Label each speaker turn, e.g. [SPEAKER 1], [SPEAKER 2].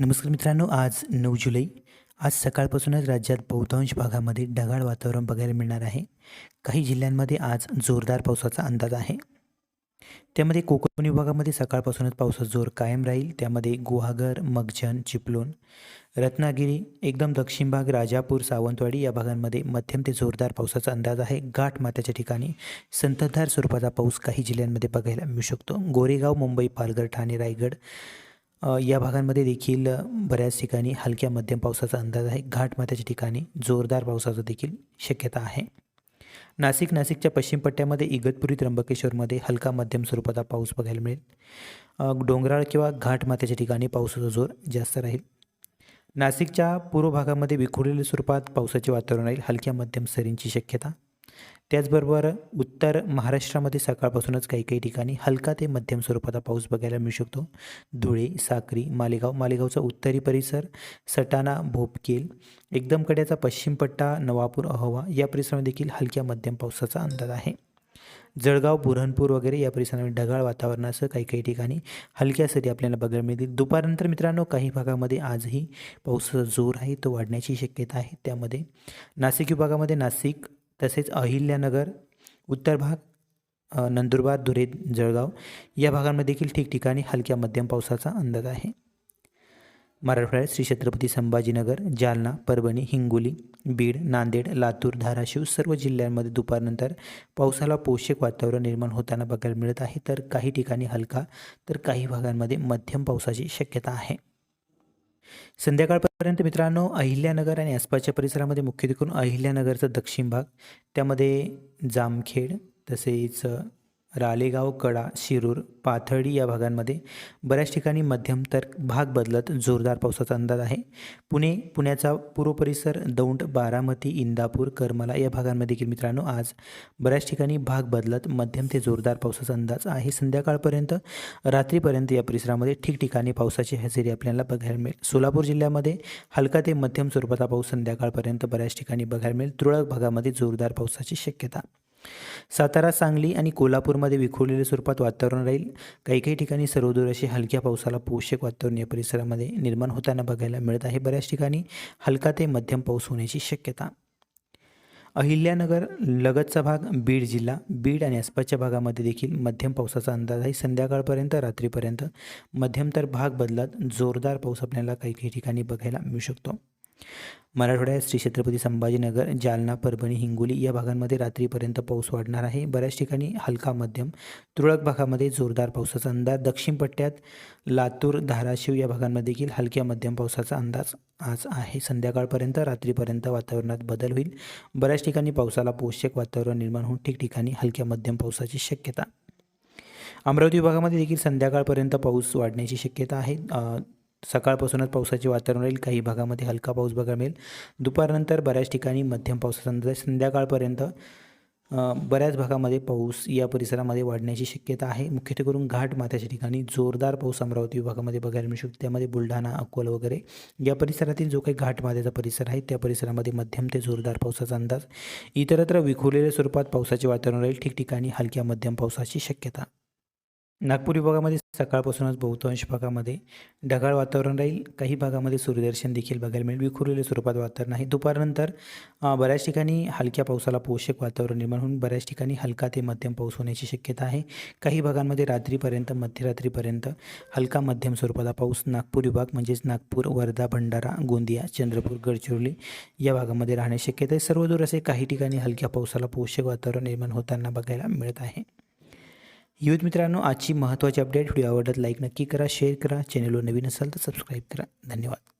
[SPEAKER 1] नमस्कार मित्रांनो आज नऊ जुलै. आज सकाळपासूनच राज्यात बहुतांश भागामध्ये ढगाळ वातावरण बघायला मिळणार आहे. काही जिल्ह्यांमध्ये आज जोरदार पावसाचा अंदाज आहे. त्यामध्ये कोकण विभागामध्ये सकाळपासूनच पावसाचा जोर कायम राहील. त्यामध्ये गुहागर मगजन चिपलून रत्नागिरी एकदम दक्षिण भाग राजापूर सावंतवाडी या भागांमध्ये मध्यम ते जोरदार पावसाचा अंदाज आहे. घाटमात्याच्या ठिकाणी संततधार स्वरूपाचा पाऊस काही जिल्ह्यांमध्ये बघायला मिळू शकतो. गोरेगाव मुंबई पालघर ठाणे रायगड या भागांमध्ये देखील बऱ्याच ठिकाणी हलक्या मध्यम पावसाचा अंदाज आहे. घाटमाथ्याच्या ठिकाणी जोरदार पावसाचा देखील शक्यता आहे. नाशिक नाशिकच्या पश्चिम पट्ट्यामध्ये इगतपुरी त्र्यंबकेश्वरमध्ये हलका मध्यम स्वरूपाचा पाऊस बघायला मिळेल. डोंगराळ किंवा घाटमाथ्याच्या ठिकाणी पावसाचा जोर जास्त राहील. नाशिकच्या पूर्व भागामध्ये विखुरलेल्या स्वरूपात पावसाचे वातावरण राहील. हलक्या मध्यम सरींची शक्यता त्याचबरोबर उत्तर महाराष्ट्रामध्ये सकाळपासूनच काही काही ठिकाणी हलका ते मध्यम स्वरूपाचा पाऊस बघायला मिळू शकतो. धुळे साक्री मालेगाव मालेगावचा उत्तरी परिसर सटाणा भोपकेल एकदम कड्याचा पश्चिम पट्टा नवापूर अहवा या परिसरामध्ये देखील हलक्या मध्यम पावसाचा अंदाज आहे. जळगाव बुरहणपूर वगैरे या परिसरामध्ये ढगाळ वातावरणासह काही काही ठिकाणी हलक्या सरी आपल्याला बघायला मिळतील. दुपारनंतर मित्रांनो काही भागामध्ये आजही पावसाचा जोर आहे तो वाढण्याची शक्यता आहे. त्यामध्ये नाशिक विभागामध्ये नाशिक तसेच अहिल्यानगर उत्तर भाग नंदुरबार धुळे जळगाव या भागांमध्ये देखील ठिकठिकाणी हलक्या मध्यम पावसाचा अंदाज आहे. मराठवाड्यात श्री छत्रपती संभाजीनगर जालना परभणी हिंगोली बीड नांदेड लातूर धाराशिव सर्व जिल्ह्यांमध्ये दुपारनंतर पावसाला पोषक वातावरण निर्माण होताना बघायला मिळत आहे. तर काही ठिकाणी हलका तर काही भागांमध्ये मध्यम पावसाची शक्यता आहे. संध्याकाळपर्यंत मित्रांनो अहिल्यानगर आणि आसपासच्या परिसरामध्ये मुख्य करून अहिल्यानगरचा दक्षिण भाग त्यामध्ये जामखेड तसेच रालेगाव कडा शिरूर पाथर्डी या भागांमध्ये बऱ्याच ठिकाणी मध्यम तर भाग बदलत जोरदार पावसाचा अंदाज आहे. पुणे पुण्याचा पूर्व परिसर दौंड बारामती इंदापूर करमला या भागांमध्ये देखील मित्रांनो आज बऱ्याच ठिकाणी भाग बदलत मध्यम ते जोरदार पावसाचा अंदाज आहे. संध्याकाळपर्यंत रात्रीपर्यंत या परिसरामध्ये ठिकठिकाणी पावसाची हजेरी आपल्याला बघायला मिळेल. सोलापूर जिल्ह्यामध्ये हलका ते मध्यम स्वरूपाचा पाऊस संध्याकाळपर्यंत बऱ्याच ठिकाणी बघायला मिळेल. तुरळक भागामध्ये जोरदार पावसाची शक्यता सातारा सांगली आणि कोल्हापूरमध्ये विखुरलेल्या स्वरूपात वातावरण राहील. काही काही ठिकाणी सर्वदूर असे हलक्या पावसाला पोषक वातावरण या परिसरामध्ये निर्माण होताना बघायला मिळत आहे. बऱ्याच ठिकाणी हलका ते मध्यम पाऊस होण्याची शक्यता. अहिल्यानगर लगतचा भाग बीड जिल्हा. बीड आणि आसपासच्या भागामध्ये देखील मध्यम पावसाचा अंदाज आहे. संध्याकाळपर्यंत रात्रीपर्यंत मध्यम तर भाग बदलत जोरदार पाऊस आपल्याला काही काही ठिकाणी बघायला मिळू शकतो. मराठवाड्यात श्री छत्रपती संभाजीनगर जालना परभणी हिंगोली या भागांमध्ये रात्रीपर्यंत पाऊस वाढणार आहे. बऱ्याच ठिकाणी हलका मध्यम तुरळक भागामध्ये जोरदार पावसाचा अंदाज. दक्षिण पट्ट्यात लातूर धाराशिव या भागांमध्ये देखील हलक्या मध्यम पावसाचा अंदाज आज आहे. संध्याकाळपर्यंत रात्रीपर्यंत वातावरणात बदल होईल. बऱ्याच ठिकाणी पावसाला पोषक वातावरण निर्माण होऊन ठिकठिकाणी हलक्या मध्यम पावसाची शक्यता. अमरावती विभागामध्ये देखील संध्याकाळपर्यंत पाऊस वाढण्याची शक्यता आहे. सकाळपासूनच पावसाचे वातावरण राहील. काही भागामध्ये हलका पाऊस बघायला मिळेल. दुपारनंतर बऱ्याच ठिकाणी मध्यम पावसाचा अंदाज म्हणजे संध्याकाळपर्यंत बऱ्याच भागामध्ये पाऊस या परिसरामध्ये वाढण्याची शक्यता आहे. मुख्यत्वे करून घाट माथ्याच्या ठिकाणी जोरदार पाऊस अमरावती विभागामध्ये बघायला मिळू शकतो. त्यामध्ये बुलढाणा अकोला वगैरे या परिसरातील जो काही घाट माथ्याचा परिसर आहे त्या परिसरामध्ये मध्यम ते जोरदार पावसाचा अंदाज. इतरत्र विखुरलेल्या स्वरूपात पावसाचे वातावरण राहील. ठिकठिकाणी हलक्या मध्यम पावसाची शक्यता. नागपूर विभागामध्ये सकाळपासूनच बहुतांश भागामध्ये ढगाळ वातावरण राहील. काही भागामध्ये सूर्यदर्शन देखील बघायला मिळेल. विखुरलेल्या स्वरूपात वातावरण आहे. दुपारनंतर बऱ्याच ठिकाणी हलक्या पावसाला पोषक वातावरण निर्माण होऊन बऱ्याच ठिकाणी हलका ते मध्यम पाऊस होण्याची शक्यता आहे. काही भागांमध्ये रात्रीपर्यंत मध्यरात्रीपर्यंत हलका मध्यम स्वरूपाचा पाऊस. नागपूर विभाग म्हणजेच नागपूर वर्धा भंडारा गोंदिया चंद्रपूर गडचिरोली या भागामध्ये राहण्याची शक्यता आहे. सर्वदूर असे काही ठिकाणी हलक्या पावसाला पोषक वातावरण निर्माण होताना बघायला मिळत आहे. युथ मित्रांनो आजची महत्त्वाची अपडेट व्हिडिओ आवडत लाईक नक्की करा शेअर करा. चॅनलवर नवीन असाल तर सबस्क्राईब करा. धन्यवाद.